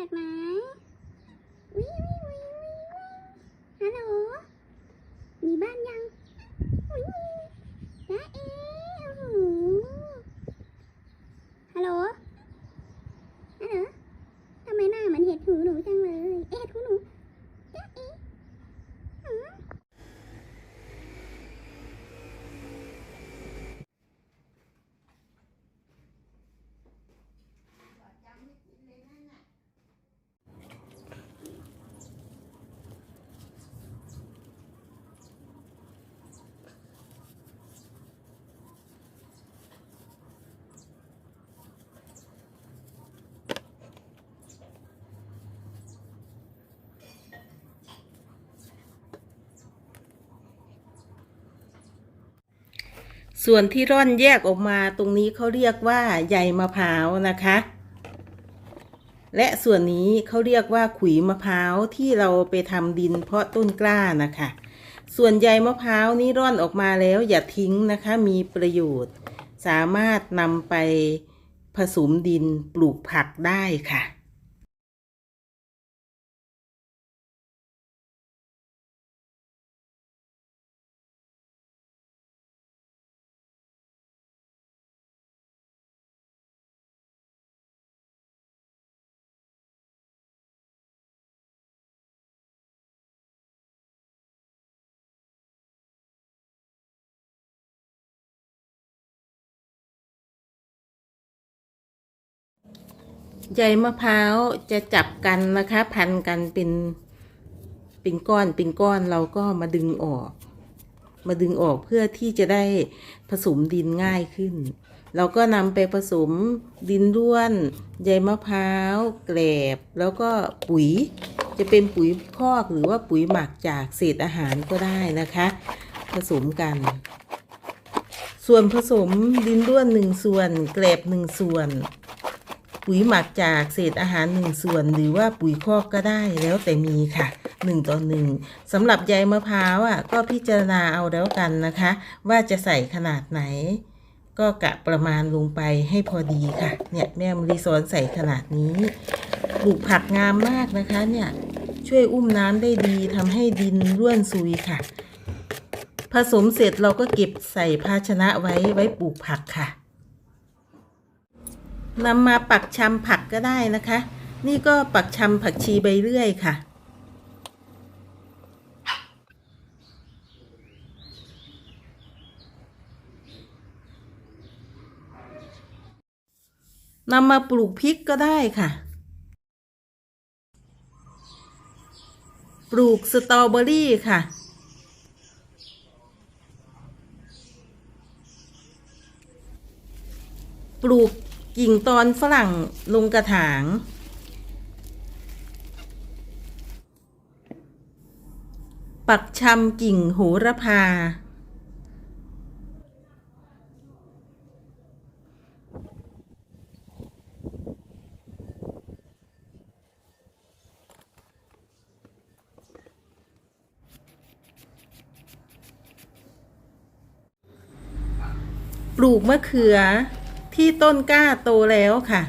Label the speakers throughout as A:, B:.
A: จากไหนวิววิววิววิวฮัลโหล มีบ้านยังวิววิวจ้าเอ๋โอ้โหฮัลโหล ฮัลโหล ทำไมหน้าเหมันเห็ดหูหนูจังเลย เอ๊ะเห็ดหูหนูจ้าเอ๋หือ
B: ส่วนที่ร่อนแยกออกมาตรงนี้เขาเรียกว่าใยมะพร้าวนะคะ และส่วนนี้เขาเรียกว่าขุยมะพร้าวที่เราไปทำดินเพาะต้นกล้านะคะ ส่วนใยมะพร้าวนี้ร่อนออกมาแล้วอย่าทิ้งนะคะ มีประโยชน์ สามารถนำไปผสมดินปลูกผักได้ค่ะ ใยมะพร้าวจะจับกันนะคะ พันกันเป็นเป็นก้อนเป็นก้อนเราก็มาดึงออก มาดึงออกเพื่อที่จะได้ผสมดินง่ายขึ้น เราก็นำไปผสมดินร่วนใยมะพร้าวแกลบ แล้วก็ปุ๋ยจะเป็นปุ๋ยคอกหรือว่าปุ๋ยหมักจากเศษอาหารก็ได้นะคะ ผสมกัน ส่วนผสมดินร่วนหนึ่งส่วน แกลบหนึ่งส่วน ปุ๋ยหมักจากเศษอาหารหนึ่งส่วน หรือว่าปุ๋ยคอกก็ได้แล้วแต่มีค่ะหนึ่งต่อหนึ่งสำหรับใยมะพร้าวอะก็พิจารณาเอาแล้วกันนะคะ ว่าจะใส่ขนาดไหน ก็กะประมาณลงไปให้พอดีค่ะเนี่ยแม่มรีสอนใส่ขนาดนี้ปลูกผักงามมากนะคะเนี่ยช่วยอุ้มน้ำได้ดีทำให้ดินร่วนซุยค่ะ ผสมเสร็จเราก็เก็บใส่ภาชนะไว้ไว้ปลูกผักค่ะ นำมาปักชำผักก็ได้นะคะ นี่ก็ปักชำผักชีใบเลื่อยค่ะ นำมาปลูกพริกก็ได้ค่ะ ปลูกสตรอเบอรี่ค่ะปลูก กิ่งตอนฝรั่งลงกระถาง ปักชำกิ่งโหระพา ปลูกมะเขือ ที่ต้นกล้าโตแล้วค่ะ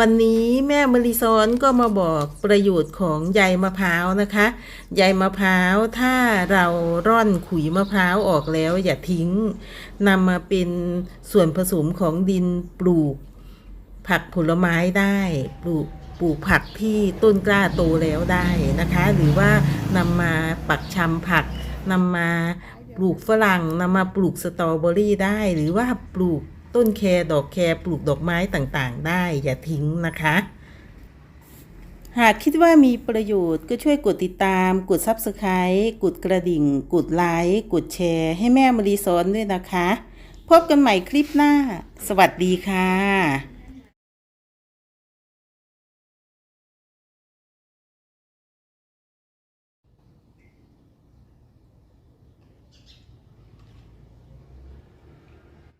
B: วันนี้แม่มะลิซ้อนก็มาบอกประโยชน์ของใยมะพร้าวนะคะใยมะพร้าวถ้าเราร่อนขุยมะพร้าวออกแล้วอย่าทิ้งนำมาเป็นส่วนผสมของดินปลูกผักผลไม้ได้ปลูก ปลูกผักที่ต้นกล้าโตแล้วได้นะคะ หรือว่านำมาปักชำผักนำมาปลูกฝรั่งนำมาปลูกสตรอเบอรี่ได้ หรือว่าปลูกต้นแครดอกแครปลูกดอกไม้ต่างๆ ได้อย่าทิ้งนะคะ หากคิดว่ามีประโยชน์ก็ช่วยกดติดตาม กด Subscribe กดกระดิ่ง กดไลค์กดแชร์ ให้แม่มารีสอนด้วยนะคะ พบกันใหม่คลิปหน้า สวัสดีค่ะ